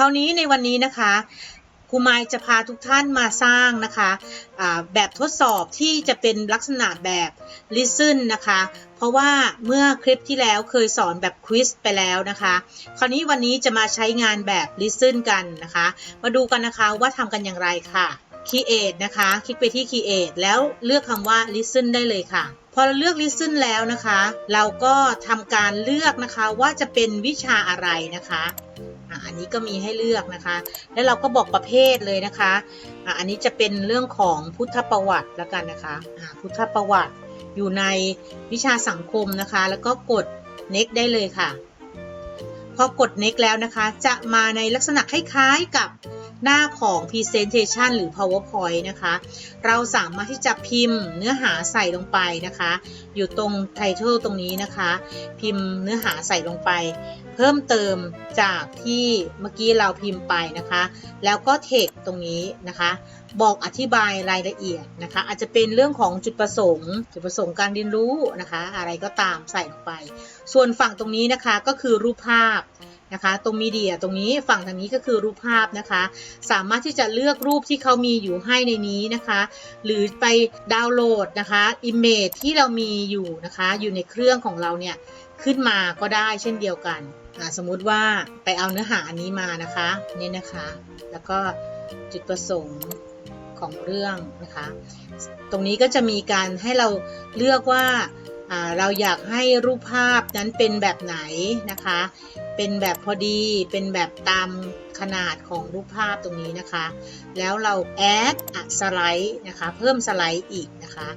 ราวนี้ในวันนี้นะคะครูไมจะพาทุกท่านมาสร้างนะคะแบบทดสอบที่จะเป็นลักษณะแบบ listen นะคะ เพราะว่าเมื่อคลิปที่แล้วเคยสอนแบบควิสไปแล้วนะคะ คราวนี้วันนี้จะมาใช้งานแบบ listen กันนะคะ มาดูกันนะคะว่าทำกันอย่างไรค่ะ create นะคะ คลิกไปที่ create แล้วเลือกคำว่า listen ได้เลยค่ะ พอเราเลือก listen แล้วนะคะ เราก็ทำการเลือกนะคะว่าจะเป็นวิชาอะไรนะคะ อันนี้ก็มีให้เลือกนะคะ แล้วเราก็บอกประเภทเลยนะคะอะอันนี้จะเป็นเรื่องของพุทธประวัติแล้วกันนะคะอะพุทธประวัติอยู่ในวิชาสังคมนะคะ แล้วก็กด next ได้เลยค่ะ พอกด next แล้วนะคะ จะมาในลักษณะคล้ายๆกับ หน้าของ Presentation หรือ PowerPoint นะคะ เราสามารถที่จะพิมพ์เนื้อหาใส่ลงไปนะคะ อยู่ตรง Title ตรงนี้นะคะ พิมพ์เนื้อหาใส่ลงไป เพิ่มเติมจากที่เมื่อกี้เราพิมพ์ไปนะคะ แล้วก็ Text ตรงนี้นะคะ บอกอธิบายรายละเอียดนะคะ อาจจะเป็นเรื่องของจุดประสงค์ จุดประสงค์การเรียนรู้นะคะ อะไรก็ตามใส่ลงไป ส่วนฝั่งตรงนี้นะคะก็คือรูปภาพ นะคะตรงมีเดียตรงนี้ฝั่งทางนี้ก็คือรูปภาพนะคะ สามารถที่จะเลือกรูปที่เขามีอยู่ให้ในนี้นะคะ หรือไปดาวน์โหลดนะคะอิมเมจที่เรามีอยู่นะคะ อยู่ในเครื่องของเราเนี่ยขึ้นมาก็ได้เช่นเดียวกัน สมมุติว่าไปเอาเนื้อหาอันนี้มานะคะนี่นะคะ แล้วก็จุดประสงค์ของเรื่องนะคะ ตรงนี้ก็จะมีการให้เราเลือกว่าเราอยากให้รูปภาพนั้นเป็นแบบไหนนะคะ เป็นแบบพอดีเป็นแบบตามขนาดของรูปภาพตรงนี้นะคะ แล้วเราแอดสไลด์นะคะ เพิ่มสไลด์อีกนะคะ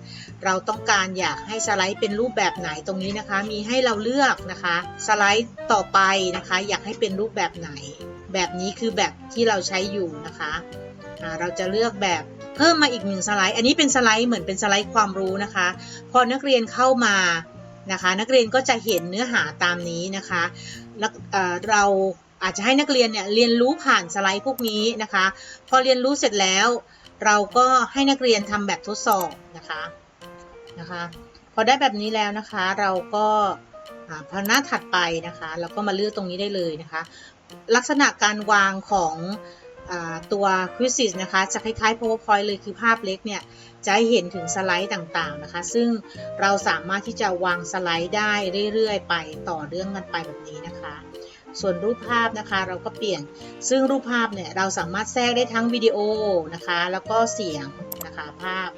เราต้องการอยากให้สไลด์เป็นรูปแบบไหนตรงนี้นะคะ มีให้เราเลือกนะคะ สไลด์ต่อไปนะคะ อยากให้เป็นรูปแบบไหน แบบนี้คือแบบที่เราใช้อยู่นะคะอ่าเราจะเลือกแบบเพิ่มมาอีกหนึ่งสไลด์ อันนี้เป็นสไลด์เหมือนเป็นสไลด์ความรู้นะคะ พอนักเรียนเข้ามา นะคะ นักเรียนก็จะเห็นเนื้อหาตามนี้นะคะแล้วเเราอาจจะให้นักเรียนเนี่ยเรียนรู้ผ่านสไลด์พวกนี้นะคะ พอเรียนรู้เสร็จแล้ว เราก็ให้นักเรียนทำแบบทดสอบนะคะนะคะ พอได้แบบนี้แล้วนะคะเราก็อ่าพอหน้าถัดไปนะคะเราก็มาเลือกตรงนี้ได้เลยนะคะ ลักษณะการวางของอตัว Quizzes นะคะจะคล้ายๆ PowerPoint เลยคือภาพเล็กเนี่ย จะเห็นถึงสไลด์ต่างๆนะคะ ซึ่งเราสามารถที่จะวางสไลด์ได้เรื่อยๆ ไปต่อเรื่องกันไปแบบนี้นะคะ ส่วนรูปภาพนะคะเราก็เปลี่ยน ซึ่งรูปภาพเนี่ยเราสามารถแทรกได้ทั้งวิดีโอนะคะ แล้วก็เสียงนะคะภาพ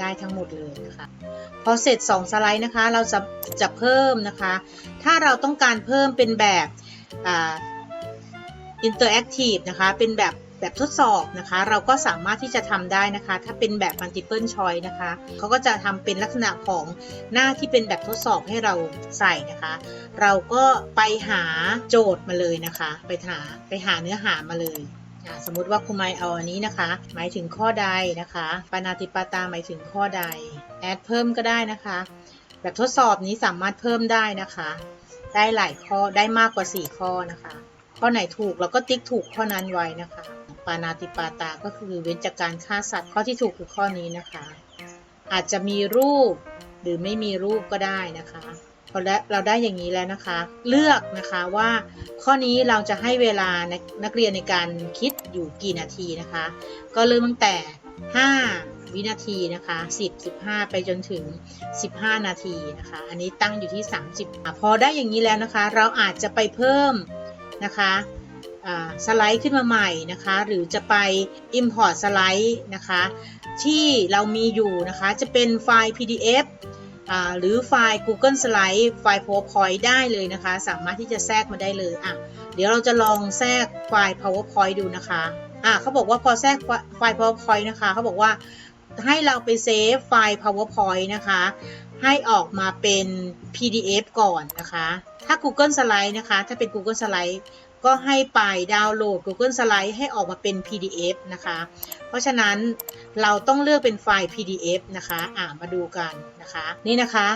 ได้ทั้งหมดเลยนะคะพอเสร็จ 2 สไลด์นะคะ เราจะจะเพิ่มนะคะ ถ้าเราต้องการเพิ่มเป็นแบบอ่า interactive นะคะ เป็นแบบ แบบทดสอบนะคะ เราก็สามารถที่จะทำได้นะคะ ถ้าเป็นแบบ multiple choice นะคะเขาก็จะทำเป็นลักษณะของหน้าที่เป็นแบบทดสอบให้เราใส่นะคะ เราก็ไปหาโจทย์มาเลยนะคะ ไปหาไปหาเนื้อหามาเลยอ่าสมมุติว่าครูไมเอาอันนี้นะคะ หมายถึงข้อใดนะคะปานาติปาตาหมายถึงข้อใดแอดเพิ่มก็ได้นะคะ แบบทดสอบนี้สามารถเพิ่มได้นะคะ ได้หลายข้อได้มากกว่า 4 ข้อนะคะ ข้อไหนถูกเราก็ติ๊กถูกข้อนั้นไว้นะคะ ปานาติปาตาก็คือเว้นจากการฆ่าสัตว์ข้อที่ถูกคือข้อนี้นะคะ อาจจะมีรูปหรือไม่มีรูปก็ได้นะคะพอได้เราได้อย่างนี้แล้วนะคะ เลือกนะคะว่าข้อนี้เราจะให้เวลานักเรียนในการคิดอยู่กี่นาทีนะคะ ก็เริ่มตั้งแต่ 5 วินาทีนะคะ 10 15 ไปจนถึง 15 นาทีนะคะ อันนี้ตั้งอยู่ที่ 30 พอได้อย่างนี้แล้วนะคะ เราอาจจะไปเพิ่มนะคะ สไลด์ขึ้นมาใหม่นะคะ หรือจะไป Import สไลด์นะคะ ที่เรามีอยู่นะคะจะเป็นไฟล์ PDF หรือไฟล์ Google Slide ไฟล์ PowerPoint ได้เลยนะคะ สามารถที่จะแทรกมาได้เลยอะเดี๋ยวเราจะลองแทรกไฟล์ PowerPoint ดูนะคะอะเขาบอกว่าพอแทรกไฟล์ PowerPoint นะคะเขาบอกว่าให้เราไปเซฟไฟล์ PowerPoint นะคะ ให้ออกมาเป็น PDF ก่อนนะคะ ถ้า Google Slide นะคะ ถ้าเป็น Google Slide ก็ให้ไปดาวน์โหลด Google Slide ให้ออกมาเป็น PDF นะคะ เพราะฉะนั้นเราต้องเลือกเป็นไฟล์ PDF นะคะอ่ามาดูกันนะคะ นี่นะคะ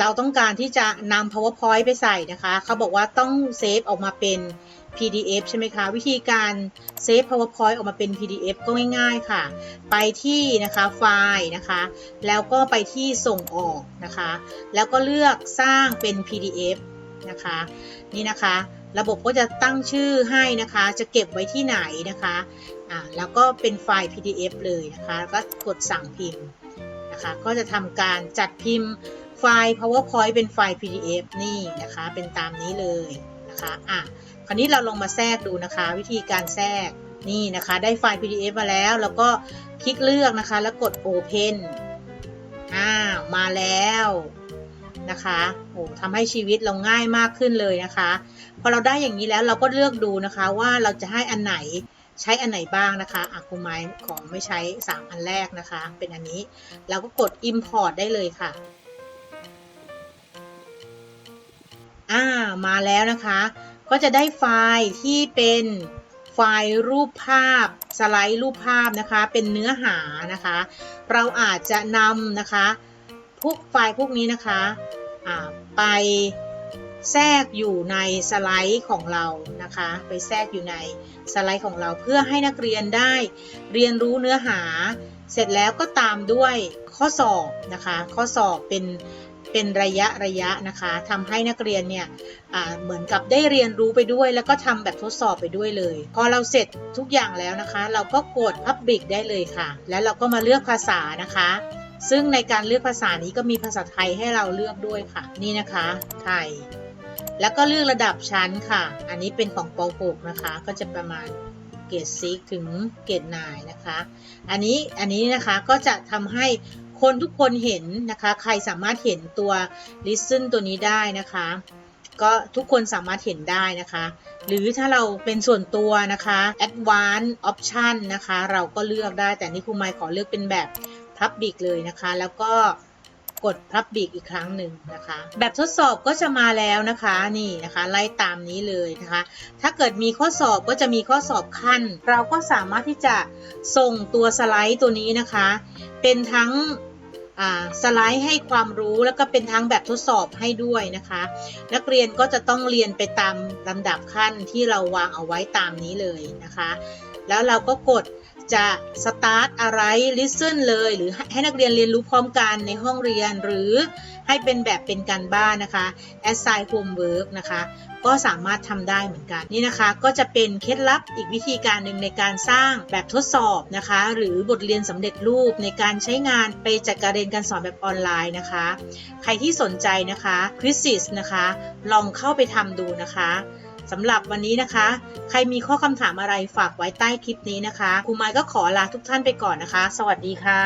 เราต้องการที่จะนำ PowerPoint ไปใส่นะคะ เขาบอกว่าต้องเซฟออกมาเป็น PDF ใช่ไหมคะ วิธีการเซฟ PowerPoint ออกมาเป็น PDF ก็ง่ายๆค่ะ ไปที่นะคะไฟล์นะคะ แล้วก็ไปที่ส่งออกนะคะ แล้วก็เลือกสร้างเป็น PDF นะคะ นี่นะคะ ระบบก็จะตั้งชื่อให้นะคะ จะเก็บไว้ที่ไหนนะคะอ่าแล้วก็เป็นไฟล์ PDF เลยนะคะแล้วก็กดสั่งพิมพ์นะคะก็จะทำการจัดพิมพ์ไฟล์ PowerPoint เป็นไฟล์ PDF นี่นะคะ เป็นตามนี้เลยนะคะอะคราวนี้เราลองมาแทรกดูนะคะ วิธีการแทรกนี่นะคะ ได้ไฟล์ PDF มาแล้ว แล้วก็คลิกเลือกนะคะ แล้วกด Open อ้าวมาแล้ว นะคะโอ้ทำให้ชีวิตเราง่ายมากขึ้นเลยนะคะ พอเราได้อย่างนี้แล้วเราก็เลือกดูนะคะว่าเราจะให้อันไหนใช้อันไหนบ้างนะคะอะคุณไม้ขอไม่ใช้ 3 อันแรกนะคะ เป็นอันนี้ เราก็กด Import ได้เลยค่ะ อ่า มาแล้วนะคะ ก็จะได้ไฟล์ที่เป็นไฟล์รูปภาพ สไลด์รูปภาพนะคะ เป็นเนื้อหานะคะ เราอาจจะนำนะคะ วกไฟล์พวกนี้นะคะไปแทรกอยู่ในสไลด์ของเรานะคะ ไปแทรกอยู่ในสไลด์ของเราเพื่อให้นักเรียนได้เรียนรู้เนื้อหา เสร็จแล้วก็ตามด้วยข้อสอบนะคะ ข้อสอบเป็นเป็นระยะระยะนะคะทำให้นักเรียนเนี่ยเหมือนกับได้เรียนรู้ไปด้วย แล้วก็ทำแบบทดสอบไปด้วยเลย พอเราเสร็จทุกอย่างแล้วนะคะ เราก็กด Public ได้เลยค่ะ แล้วเราก็มาเลือกภาษานะคะ ซึ่งในการเลือกภาษานี้ก็มีภาษาไทยให้เราเลือกด้วยค่ะ นี่นะคะ ไทย แล้วก็เลือกระดับชั้นค่ะ อันนี้เป็นของป .6 นะคะ ก็จะประมาณเกรดซิกถึงเกรดนายนะคะ อันนี้อันนี้นะคะก็จะทำให้คนทุกคนเห็นนะคะ ใครสามารถเห็นตัว listen ตัวนี้ได้นะคะ ก็ทุกคนสามารถเห็นได้นะคะ หรือถ้าเราเป็นส่วนตัวนะคะ advanced option นะคะ เราก็เลือกได้แต่นี่ครูไมค์ขอเลือกเป็นแบบ public เลยนะคะ แล้วก็กด public อีกครั้งหนึ่งนะคะ แบบทดสอบก็จะมาแล้วนะคะนี่นะคะ ไล่ตามนี้เลยนะคะ ถ้าเกิดมีข้อสอบก็จะมีข้อสอบขั้น เราก็สามารถที่จะส่งตัวสไลด์ตัวนี้นะคะ เป็นทั้งสไลด์ให้ความรู้แล้วก็เป็นทั้งแบบทดสอบให้ด้วยนะคะ นักเรียนก็จะต้องเรียนไปตามลำดับขั้นที่เราวางเอาไว้ตามนี้เลยนะคะ แล้วเราก็กด จะ start อะไร listen เลย หรือให้นักเรียนเรียนรู้พร้อมกันในห้องเรียน หรือให้เป็นแบบเป็นการบ้านนะคะ assign homework นะคะ ก็สามารถทำได้เหมือนกัน นี่นะคะ ก็จะเป็นเคล็ดลับอีกวิธีการหนึ่งในการสร้างแบบทดสอบนะคะ หรือบทเรียนสำเร็จรูปในการใช้งานไปจัดการเรียนการสอนแบบออนไลน์นะคะ ใครที่สนใจนะคะ q u i z i s นะคะ ลองเข้าไปทำดูนะคะ สำหรับวันนี้นะคะ ใครมีข้อคำถามอะไรฝากไว้ใต้คลิปนี้นะคะครูไม้ก็ขอลาทุกท่านไปก่อนนะคะ สวัสดีค่ะ